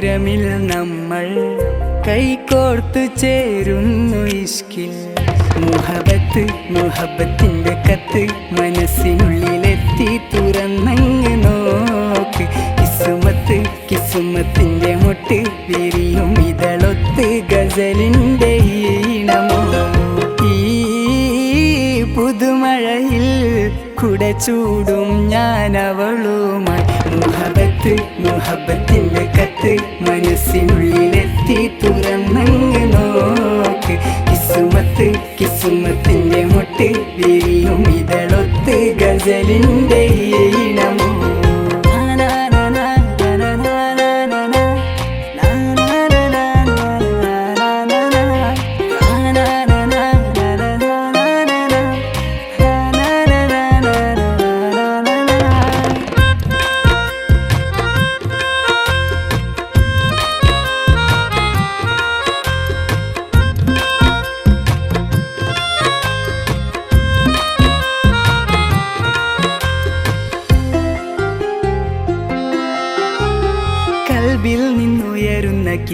സ്നേഹതീരമിൽ നമ്മൾ കൈകോർത്തു ചേരുന്നു ഇഷ്കിൽ മുഹബത്ത് മുഹബത്തിന്റെ കത്ത് മനസ്സിനുള്ളിലെത്തി തുറന്നങ്ങ് നോക്ക്. കിസുമത്ത് കിസുമത്തിന്റെ മുട്ട് വിരിയും ഇതളൊത്ത് ഗസലിന്റെ ഈണമോ? ഈ പുതുമഴയിൽ കുട ചൂടും ഞാൻ അവളുമായി മുഹബത്ത് കത്ത് മനസ്സിനുള്ളിലെത്തി തുറന്നങ്ങ്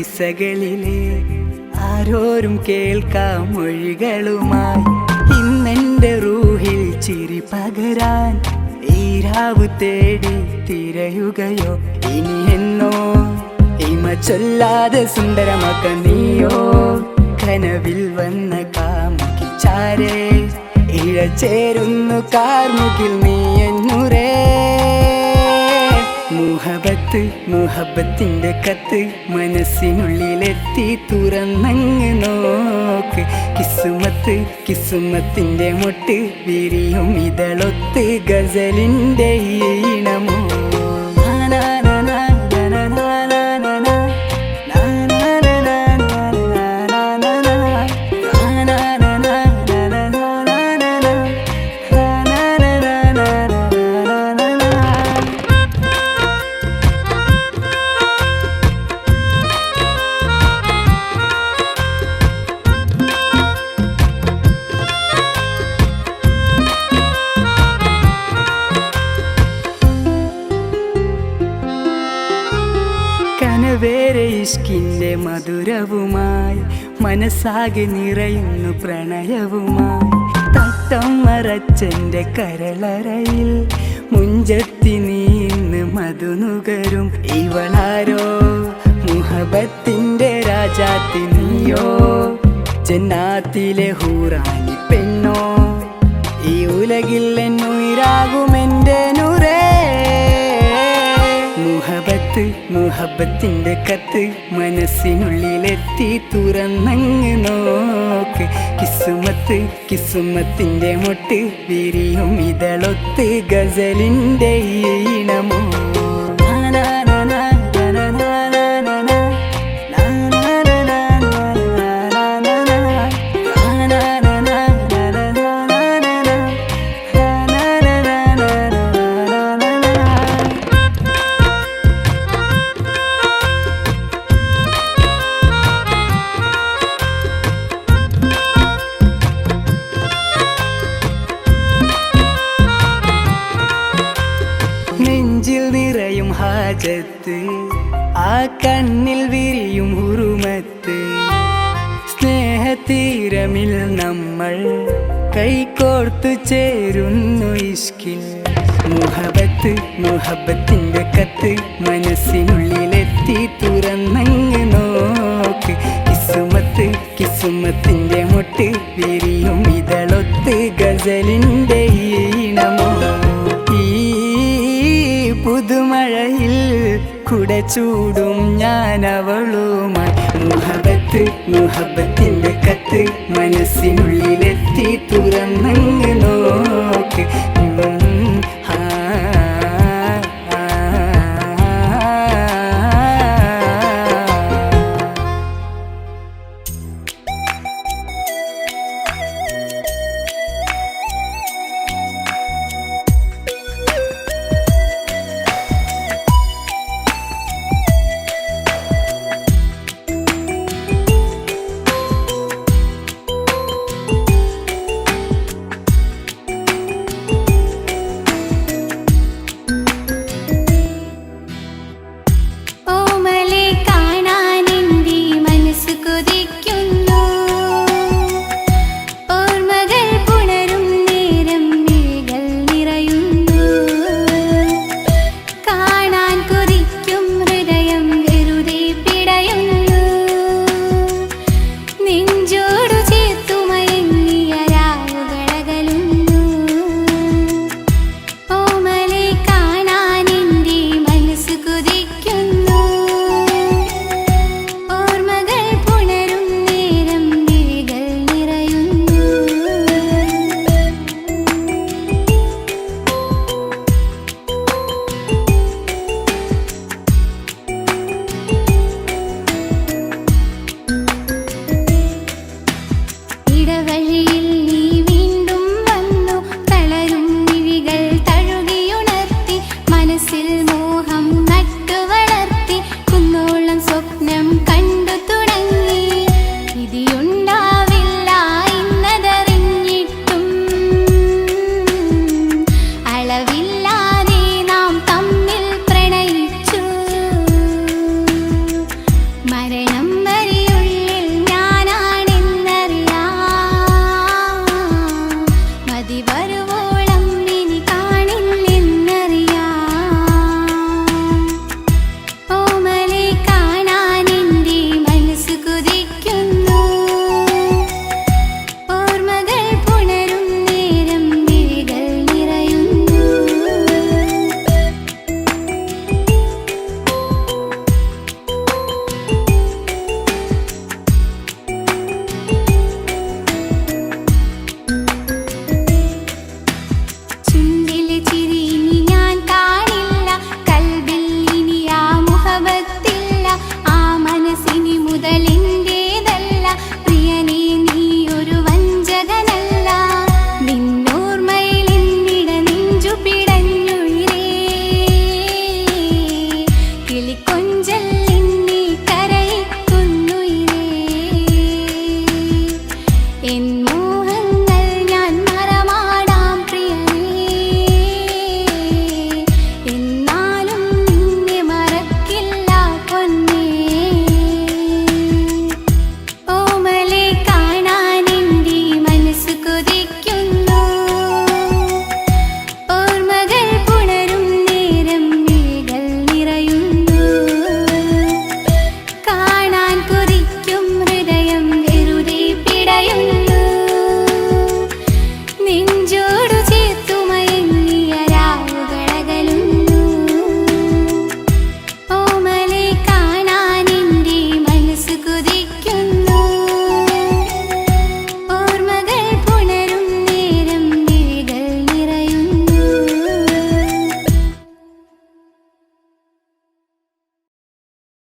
കിസ്സകളിലെ ആരോരും കേൾക്കാം മൊഴികളുമായി. ഇന്നെന്റെ റൂഹിൽ ചിരി പകരാൻ ഈരാവ് തേടി തിരയുകയോ? ഇനി എന്നോ? ഇമ ചൊല്ലാതെ സുന്ദരമാക്ക നീയോ? കനവിൽ വന്ന കാമുകി ചാരേ ഇഴ ചേരുന്നു കാർമുകിൽ നീ എന്നുരേ മുഹബത്തിന്റെ കത്ത് മനസ്സിനുള്ളിലെത്തി തുറന്നങ്ങ് നോക്ക്. കിസുമത്ത് കിസുമത്തിന്റെ മുട്ട് വിരിയും ഇതളൊത്ത് ഗസലിന്റെ ഈണമോ മധുരവുമായി മനസ്സാകെ നിറയുന്നു പ്രണയവുമായി. തട്ടം മറച്ചന്റെ കരളറയിൽ മുഞ്ചത്തി നീന്ന് മധുനുകരും ഇവളാരോ? മുഹബത്തിന്റെ രാജാത്തി നീയോ? ജന്നാത്തിലെ ഹൂറാനി പെണ്ണോ? ഈ ഉലകിൽ എന്നുയിരാകുമെന്റെ നുരേ മുഹബത്ത് മുഹബത്തിന്റെ കത്ത് മനസ്സിനുള്ളിലെത്തി തുറന്നങ്ങ് നോക്ക്. കിസുമത്ത് കിസുമത്തിന്റെ മുട്ട് വിരിയും ഇതളൊത്ത് ഗസലിന്റെ ഈണമോ? ഹാജത്ത് ആ കണ്ണിൽ വിരിയും ഉറുമത്ത് സ്നേഹതീരമിൽ നമ്മൾ കൈകോർത്തു ചേരുന്നു ഇഷ്കിൽ മുഹബത്ത് മുഹബത്തിന്റെ കത്ത് മനസ്സിനുള്ളിലെത്തി തുറന്നങ്ങ് നോക്ക്. കിസുമത്ത് കിസുമത്തിന്റെ മുട്ട് വിരിയും ഇതളൊത്ത് ഗസലിന്റെ ചൂടും ഞാൻ അവളുമായി മുഹബത്ത് മുഹബത്തിന്റെ കത്ത് മനസ്സിനുള്ളിലെത്തി തുറന്നങ്ങ് നോക്ക്.